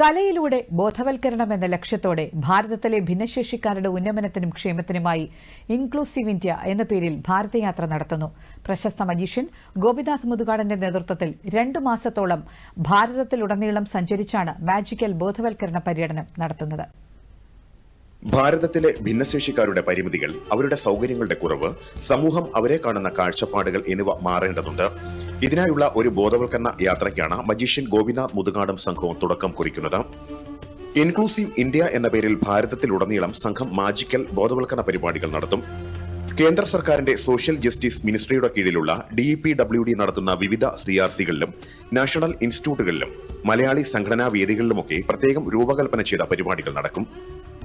കലയിലൂടെ ബോധവൽക്കരണം എന്ന ലക്ഷ്യത്തോടെ ഭാരതത്തിലെ ഭിന്നശേഷിക്കാരുടെ ഉന്നമനത്തിനും ക്ഷേമത്തിനുമായി ഇൻക്ലൂസീവ് ഇന്ത്യ എന്ന പേരിൽ ഭാരതയാത്ര നടത്തുന്നു. പ്രശസ്ത മജീഷ്യൻ ഗോപിനാഥ് മുതുകാടന്റെ നേതൃത്വത്തിൽ രണ്ടു മാസത്തോളം ഭാരതത്തിലുടനീളം സഞ്ചരിച്ചാണ് മാജിക്കൽ ബോധവൽക്കരണ പര്യടനം നടത്തുന്നത്. ഭാരതത്തിലെ ഭിന്നശേഷിക്കാരുടെ പരിമിതികൾ അവരുടെ സൗകര്യങ്ങളുടെ കുറവ് സമൂഹം അവരെ കാണുന്ന കാഴ്ചപ്പാടുകൾ എന്നിവ മാറേണ്ടതുണ്ട്. ഇതിനായുള്ള ഒരു ബോധവൽക്കരണ യാത്രയ്ക്കാണ് മജീഷ്യൻ ഗോപിനാഥ് മുതുകാടും സംഘവും തുടക്കം കുറിക്കുന്നത്. ഇൻക്ലൂസീവ് ഇന്ത്യ എന്ന പേരിൽ ഭാരതത്തിലുടനീളം സംഘം മാജിക്കൽ ബോധവൽക്കരണ പരിപാടികൾ നടത്തും. കേന്ദ്ര സർക്കാരിന്റെ സോഷ്യൽ ജസ്റ്റിസ് മിനിസ്ട്രിയുടെ കീഴിലുള്ള ഡി പി ഡബ്ല്യു ഡി നടത്തുന്ന വിവിധ സി ആർ സികളിലും നാഷണൽ ഇൻസ്റ്റിറ്റ്യൂട്ടുകളിലും മലയാളി സംഘടനാ വേദികളിലുമൊക്കെ പ്രത്യേകം രൂപകൽപ്പന ചെയ്ത പരിപാടികൾ നടക്കും.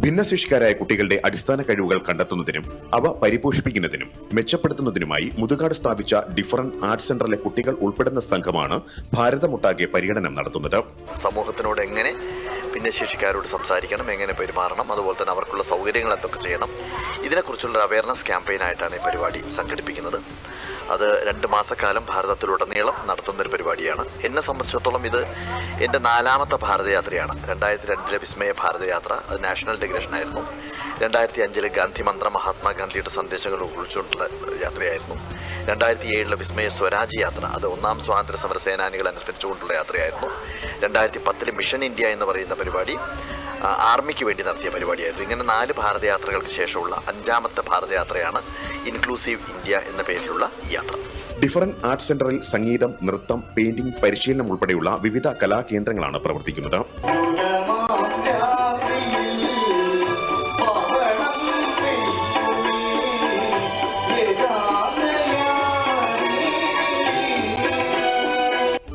ഭിന്നശേഷിക്കാരായ കുട്ടികളുടെ അടിസ്ഥാന കഴിവുകൾ കണ്ടെത്തുന്നതിനും അവ പരിപോഷിപ്പിക്കുന്നതിനും മെച്ചപ്പെടുത്തുന്നതിനുമായി മുതുകാട് സ്ഥാപിച്ച ഡിഫറന്റ് ആർട്സ് സെന്ററിലെ കുട്ടികൾ ഉൾപ്പെടുന്ന സംഘമാണ് ഭാരതമൊട്ടാകെ പര്യടനം നടത്തുന്നത്. സമൂഹത്തിനോട് എങ്ങനെ ഭിന്നശേഷിക്കാരോട് സംസാരിക്കണം എങ്ങനെ പെരുമാറണം അതുപോലെ തന്നെ അവർക്കുള്ള സൗകര്യങ്ങൾ എന്തൊക്കെ ചെയ്യണം. ഇതിനെക്കുറിച്ചുള്ള അവയർനെസ് ക്യാമ്പയിനായിട്ടാണ് ഈ പരിപാടി സംഘടിപ്പിക്കുന്നത്. അത് രണ്ട് മാസക്കാലം ഭാരതത്തിലുടനീളം നടത്തുന്ന ഒരു പരിപാടിയാണ്. എന്നെ സംബന്ധിച്ചിടത്തോളം ഇത് എന്റെ നാലാമത്തെ ഭാരതയാത്രയാണ്. രണ്ടായിരത്തി രണ്ടിലെ വിസ്മയ ഭാരതയാത്ര അത് നാഷണൽ ഡെഗ്രേഷൻ ആയിരുന്നു. രണ്ടായിരത്തി അഞ്ചിലെ ഗാന്ധി മന്ത്ര മഹാത്മാഗാന്ധിയുടെ സന്ദേശങ്ങൾ ഉൾക്കൊള്ളിച്ചുകൊണ്ടുള്ള യാത്രയായിരുന്നു. രണ്ടായിരത്തി ഏഴിലെ വിസ്മയ സ്വരാജ് യാത്ര അത് ഒന്നാം സ്വാതന്ത്ര്യ സമര സേനാനികൾ അനുസ്മരിച്ചുകൊണ്ടുള്ള യാത്രയായിരുന്നു. രണ്ടായിരത്തി പത്തിലെ മിഷൻ ഇന്ത്യ എന്ന് പറയുന്ന പരിപാടി. ആർമിക്ക് വേണ്ടി നടത്തിയ പരിപാടിയായിരുന്നു. ഇങ്ങനെ നാല് ഭാരതയാത്രകൾക്ക് ശേഷമുള്ള അഞ്ചാമത്തെ ഭാരതയാത്രയാണ് ഇൻക്ലൂസീവ് ഇന്ത്യ എന്ന പേരിലുള്ള യാത്ര. ഡിഫറന്റ് ആർട്സ് സെന്ററിൽ സംഗീതം നൃത്തം പെയിന്റിംഗ് പരിശീലനം ഉൾപ്പെടെയുള്ള വിവിധ കലാകേന്ദ്രങ്ങളാണ് പ്രവർത്തിക്കുന്നത്.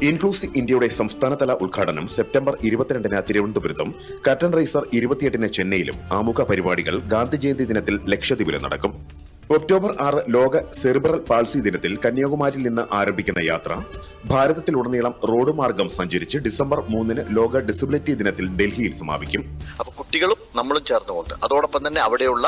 ഇൻക്ലൂസീവ് ഇന്ത്യയുടെ സംസ്ഥാനതല ഉദ്ഘാടനം സെപ്റ്റംബർ ഇരുപത്തിരണ്ടിന് തിരുവനന്തപുരത്തും കട്ടൺ റൈസർ ഇരുപത്തിയെട്ടിന് ചെന്നൈയിലും. ആമുഖ പരിപാടികൾ ഗാന്ധി ജയന്തി ദിനത്തിൽ ലക്ഷദ്വീപിലും നടക്കും. ഒക്ടോബർ ആറ് ലോക സെറിബ്രൽ പാൾസി ദിനത്തിൽ കന്യാകുമാരിയിൽ നിന്ന് ആരംഭിക്കുന്ന യാത്ര ഭാരതത്തിലുടനീളം റോഡ് മാർഗം സഞ്ചരിച്ച് ഡിസംബർ മൂന്നിന് ലോക ഡിസബിലിറ്റി ദിനത്തിൽ ഡൽഹിയിൽ സമാപിക്കും. കുട്ടികളും നമ്മളും ചേർന്നുകൊണ്ട് അതോടൊപ്പം തന്നെ അവിടെയുള്ള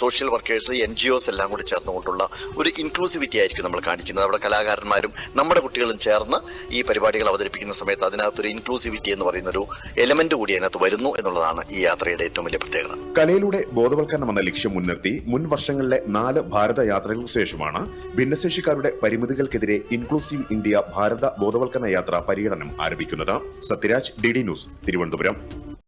social workers N G Os എല്ലാം കൂടി ചേർന്നുകൊണ്ടുള്ള ഒരു ഇൻക്ലൂസിവിറ്റി ആയിരിക്കും നമ്മൾ കാണിക്കുന്നത്. അവിടെ കലാകാരന്മാരും നമ്മുടെ കുട്ടികളും ചേർന്ന് ഈ പരിപാടികൾ അവതരിപ്പിക്കുന്ന സമയത്ത് അതിനകത്തൊരു ഇൻക്ലൂസിവിറ്റി എന്ന് പറയുന്ന ഒരു എലമെന്റ് കൂടി അതിനകത്ത് വരുന്നു എന്നുള്ളതാണ് ഈ യാത്രയുടെ ഏറ്റവും വലിയ പ്രത്യേകത. കലയിലൂടെ ബോധവൽക്കരണം എന്ന ലക്ഷ്യം മുൻനിർത്തി മുൻ വർഷങ്ങളിലെ നാല് ഭാരത യാത്രകൾക്ക് ശേഷമാണ് ഭിന്നശേഷിക്കാരുടെ പരിമിതികൾക്കെതിരെ ഇൻക്ലൂസീവ് ഇന്ത്യ ഭാരത ബോധവൽക്കരണ യാത്ര പര്യടനം ആരംഭിക്കുന്നത്. Sathyaraj D D news Thiruvananthapuram.